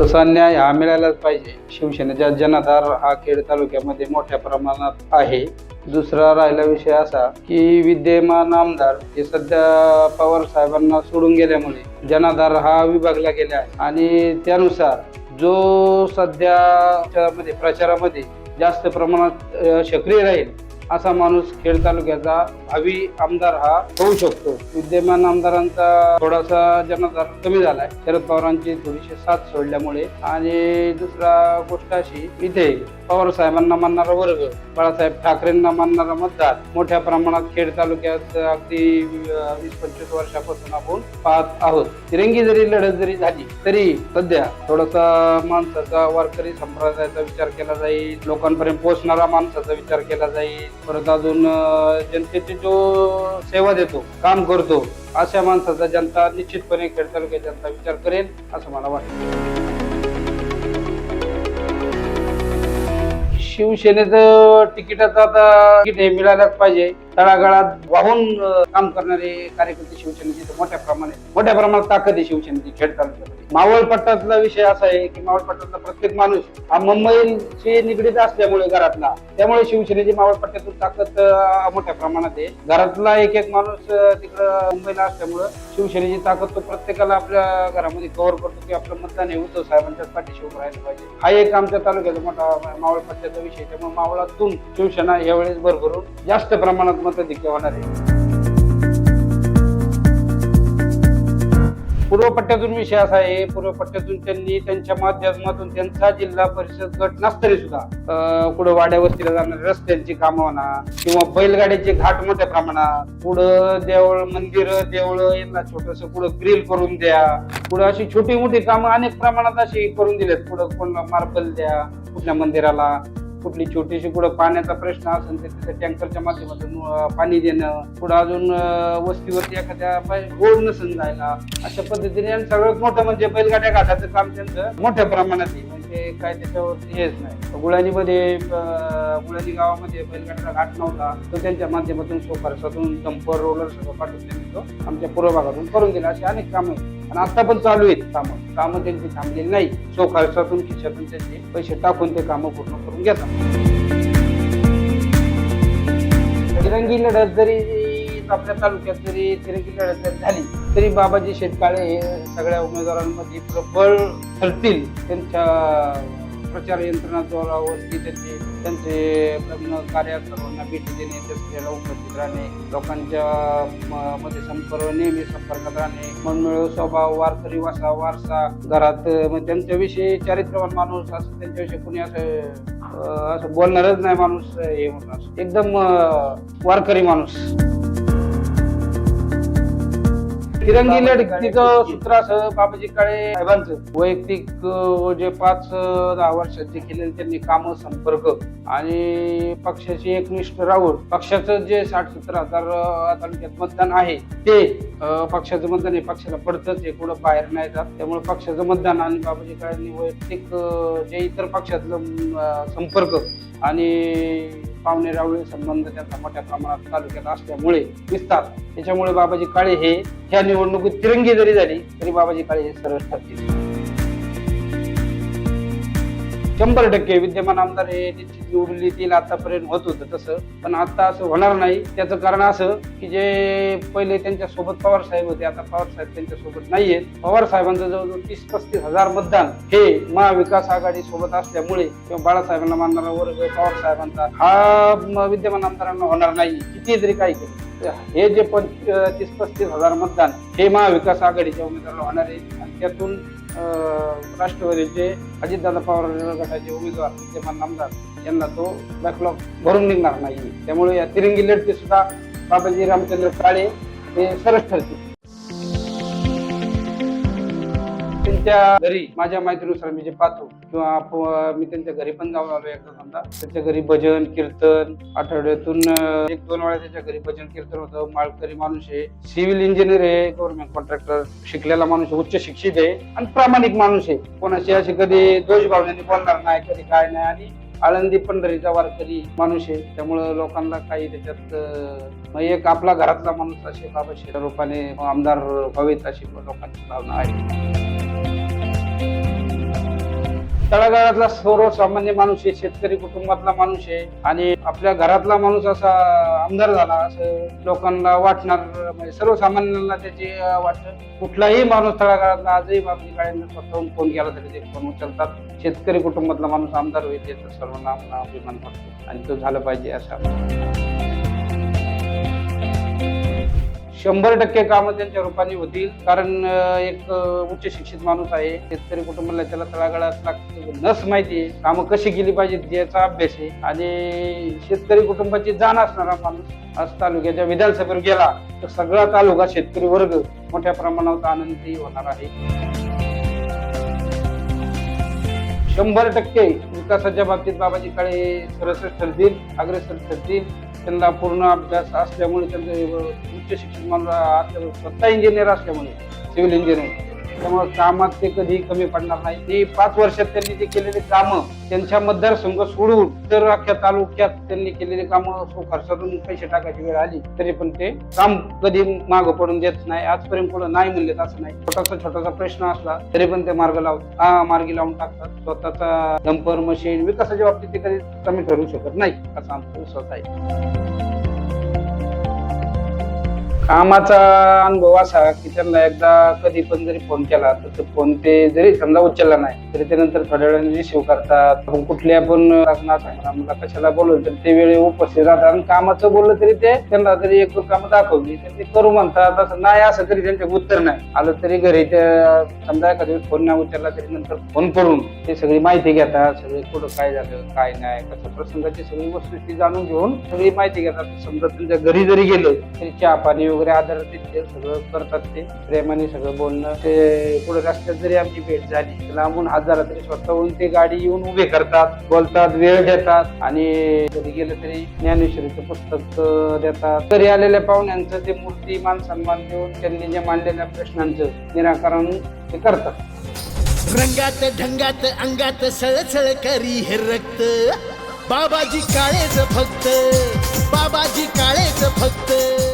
तसा न्याय हा मिळायलाच पाहिजे. शिवसेनेच्या जनाधार हा खेड तालुक्यामध्ये मोठ्या प्रमाणात आहे. दुसरा राहिला विषय असा की विद्यमान आमदार हे सध्या पवार साहेबांना सोडून गेल्यामुळे जनाधार हा विभागला गेला आहे. आणि त्यानुसार जो सध्याच्या प्रचारामध्ये जास्त प्रमाणात सक्रिय राहील असा माणूस खेड तालुक्याचा भावी आमदार हा होऊ शकतो. विद्यमान आमदारांचा थोडासा जनाधार कमी झालाय. शरद पवारांची थोडीशी साथ सोडल्यामुळे. आणि दुसरा गोष्ट अशी इथे पवार साहेबांना मानणारा वर्ग बाळासाहेब ठाकरेंना मानणारा मतदार मोठ्या प्रमाणात खेड तालुक्यात अगदी वीस पंचवीस वर्षापासून आपण पाहत आहोत. तिरंगी जरी लढत जरी झाली तरी सध्या थोडासा माणसाचा वारकरी संप्रदायाचा विचार केला जाईल. लोकांपर्यंत पोहोचणारा माणसाचा विचार केला जाईल. परत अजून जनतेची जो सेवा देतो काम करतो अशा माणसाचा जनता निश्चितपणे खेड तालुक्यात जनता विचार करेल असं मला वाटतं. शिवसेनेचं तिकिटाचं आता तिकीट हे मिळायलाच पाहिजे. तळागाळात वाहून काम करणारे कार्यकर्ते शिवसेनेचे इथं मोठ्या प्रमाणात मोठ्या प्रमाणात ताकद आहे शिवसेनेची खेड तालुक्यामध्ये. मावळपट्टातला विषय असा आहे की मावळ प्रत्येक माणूस हा मुंबईशी निगडीत असल्यामुळे घरातला. त्यामुळे शिवसेनेची मावळ पट्ट्यातून ताकद मोठ्या प्रमाणात आहे. घरातला एक एक माणूस तिकडं मुंबईला असल्यामुळं शिवसेनेची ताकद तो प्रत्येकाला आपल्या घरामध्ये कव्हर करतो की आपलं मतदान हे उद्धव साहेबांच्याच पाठीशी उभं राहिलं पाहिजे. हा एक आमच्या तालुक्याचा मोठा मावळ पट्ट्याचा विषय त्यामुळे मावळातून शिवसेना यावेळेस भरभरून जास्त प्रमाणात मतधिक्य होणार आहे पूर्व पट्ट्यातून विषय असा आहे. पूर्व पट्ट्यातून त्यांनी त्यांच्या माध्यमातून त्यांचा जिल्हा परिषद गट नसतरी सुद्धा पुढे कुठं वाड्या वस्तीला जाणारे रस्त्यांची कामं म्हणा किंवा बैलगाड्याचे घाट मोठ्या प्रमाणात पुढं देवळ मंदिर देवळ यांना छोटस पुढं ग्रिल करून द्या. पुढं अशी छोटी मोठी कामं अनेक प्रमाणात अशी करून दिलेत. पुढं कोणाला मार्बल द्या कुठल्या मंदिराला. कुठली छोटीशी कुठं पाण्याचा प्रश्न असेल तर तिथे टँकरच्या माध्यमातून पाणी देणं पुढं अजून वस्तीवरती एखाद्या गोड रोड नसून जायला अशा पद्धतीने सगळं सगळ्यात मोठं म्हणजे बैलगाड्या घाटाचं काम त्यांचं मोठ्या प्रमाणात येईल म्हणजे काय त्याच्यावरती हेच नाही. गुळाणीमध्ये अं, गुळाणी गावामध्ये बैलगाड्याचा घाट नव्हता. तो त्यांच्या माध्यमातून सोफारसातून डंपर रोलर सगळं पाठवून त्यांनी तो आमच्या पूर्व भागातून करून दिला. अशी अनेक कामं आहेत. आणि आता पण चालू आहेत कामं. कामं त्यांची थांबलेली नाही. सो खिशातून त्यांचे पैसे टाकून ते कामं पूर्ण करून घेतात. तिरंगी लढत जरी आपल्या तालुक्यात जरी तिरंगी लढत जरी झाली तरी बाबाजी शेतकाळे हे सगळ्या उमेदवारांमध्ये प्रबळ ठरतील त्यांच्या प्रचार यंत्रणा जोरावरती त्यांचे त्यांचे लग्न कार्यात सर्वांना भेटी देणे त्याला उपस्थित राहणे लोकांच्या म- मध्ये संपर्क नेहमी संपर्कात राहणे मनमिळव स्वभाव वारकरी वासा वारसा घरात मग त्यांच्याविषयी चारित्रवान माणूस असं त्यांच्याविषयी कुणी असं असं बोलणारच नाही माणूस हे म्हणून एकदम वारकरी माणूस. तिरंगी लढतीचं सूत्र असं बाबाजी काळे साहेबांचं. वैयक्तिक जे पाच दहा वर्षात जे केलेले त्यांनी काम संपर्क आणि पक्षाची एकनिष्ठ राहून पक्षाचं जे साठ सत्तर हजार तालुक्यात मतदान आहे ते पक्षाचं मतदान हे पक्षाला पडतंच हे कुठं बाहेर नाही जात. त्यामुळे पक्षाचं मतदान आणि बाबाजी काळेंनी वैयक्तिक जे इतर पक्षातलं संपर्क आणि पाहुणे रावळे संबंध त्यांचा मोठ्या प्रमाणात तालुक्यात असल्यामुळे दिसतात. त्याच्यामुळे बाबाजी काळे हे ह्या निवडणुकीत तिरंगी जरी झाली तरी बाबाजी काळे हे सरळ ठरतील. शंभर टक्के विद्यमान आमदार हे निश्चित निवडून येतील आतापर्यंत होत होतं तसं. पण आता असं होणार नाही. त्याचं कारण असं की जे पहिले त्यांच्यासोबत पवार साहेब होते आता पवार साहेब त्यांच्यासोबत नाहीयेत पवार साहेबांचं जवळजवळ तीस पस्तीस हजार मतदान हे महाविकास आघाडी सोबत असल्यामुळे किंवा बाळासाहेबांना मानणारा वर्ग पवार साहेबांचा हा विद्यमान आमदारांना होणार नाही. किती जरी काही केलं हे जे पण तीस पस्तीस हजार मतदान हे महाविकास आघाडीच्या उमेदवाराला होणार आहे. आणि त्यातून राष्ट्रवादीचे अजितदादा पवार गटाचे उमेदवार विद्यमान आमदार यांना तो बॅकलॉग भरून निघणार नाही. त्यामुळे या तिरंगी लढती सुद्धा बाबाजी रामचंद्र काळे हे सरस ठरतील. त्यांच्या घरी माझ्या माहितीनुसार मी जे पाहतो किंवा मी त्यांच्या घरी पण जाऊन आलो एकदा समजा त्यांच्या घरी भजन कीर्तन आठवड्यातून एक दोन वेळा त्याच्या घरी भजन कीर्तन होतं. माळकरी माणूस आहे सिव्हिल इंजिनियर आहे गव्हर्नमेंट कॉन्ट्रॅक्टर शिकलेला माणूस आहे उच्च शिक्षित आहे आणि प्रामाणिक माणूस आहे. कोणाशी असे कधी दोष भावनेने बोलणार नाही कधी काय नाही. आणि आळंदी पंढरीचा वारकरी माणूस आहे. त्यामुळं लोकांना काही त्याच्यात मग एक आपला घरातला माणूस असे बाबा शेरा रूपाने आमदार व्हावेत अशी लोकांची भावना आहे. तळागाळातला सर्वसामान्य माणूस आहे शेतकरी कुटुंबातला माणूस आहे आणि आपल्या घरातला माणूस असा आमदार झाला असं लोकांना वाटणार म्हणजे सर्वसामान्यांना त्याची वाटत. कुठलाही माणूस तळागाळातला आजही बाबजी काळेंना फोन केला तरी ते फोन उचलतात. शेतकरी कुटुंबातला माणूस आमदार होईल याचा सर्वांना अभिमान वाटतो. आणि तो झाला पाहिजे असा शंभर टक्के कामं त्यांच्या रूपाने होतील. कारण एक उच्च शिक्षित माणूस आहे. शेतकरी कुटुंबाला त्याला तळागाळात नस माहिती आहे. कामं कशी केली पाहिजेत याचा अभ्यास आहे. आणि शेतकरी कुटुंबाची जाण असणारा माणूस आज तालुक्याच्या विधानसभेवर गेला तर सगळा तालुका शेतकरी वर्ग मोठ्या प्रमाणावर आनंदी होणार आहे. शंभर टक्के विकासाच्या बाबतीत बाबाजी काळे सर्वश्रेष्ठ ठरतील अग्रेसर ठरतील. त्यांना पूर्ण अभ्यास असल्यामुळे त्यांचं उच्च शिक्षण माणूस असल्यामुळे स्वतः इंजिनियर असल्यामुळे सिव्हिल इंजिनियर त्यामुळे कामात ते कधी कमी पडणार नाही. ते पाच वर्षात त्यांनी जे केलेले कामं त्यांच्या मतदारसंघ सोडून तर अख्ख्या तालुक्यात त्यांनी केलेले कामं खर्चातून पैसे टाकायची वेळ आली तरी पण ते काम कधी मागं पडून देत नाही. आजपर्यंत कोण नाही म्हणले असं नाही. छोटासा छोटासा प्रश्न असला तरी पण ते मार्ग लावतात हा मार्गी लावून टाकतात. स्वतःचा डंपर मशीन विकासाच्या बाबतीत ते कधी कमी ठरू शकत नाही असा आमचा विश्वास आहे. कामाचा अनुभव असा की त्यांना एकदा कधी पण जरी फोन केला तर ते फोन ते जरी समजा उचलला नाही तरी ते नंतर थोड्या वेळाने रिसिव्ह करतात. कुठल्या पण मला कशाला बोलवलं तर ते वेळी उपस्थित राहतात आणि कामाचं बोललं तरी ते त्यांना जरी एक काम दाखवली तर ते करू म्हणतात. असं नाही असं तरी त्यांचे उत्तर नाही. आलं तरी घरी ते समजा एखाद्या फोन नाही उचलला तरी नंतर फोन करून ते सगळी माहिती घेतात. सगळे कुठं काय झालं काय नाही कसं प्रसंगाची सगळी वस्तुस्थिती जाणून घेऊन सगळी माहिती घेतात. समजा त्यांच्या घरी जरी गेलं तरी चहा पाणी वगैरे आदर ते सगळं करतात ते. प्रेमाने सगळं बोलणं. ते पुढे रस्त्यात जरी आमची भेट झाली तर लांबून हात झाला तरी स्वतःहून ते गाडी येऊन उभे करतात बोलतात वेळ देतात आणि कधी गेलं तरी ज्ञानेश्वरीचं पुस्तक देतात. घरी आलेल्या पाहुण्यांचं ते मूर्ती मान सन्मान देऊन त्यांनी जे मांडलेल्या प्रश्नांचं निराकरण ते करतात. रंगात ढंगात अंगात सळसळ करी हे रक्त. बाबाजी काळेच फक्त बाबाजी काळेच फक्त.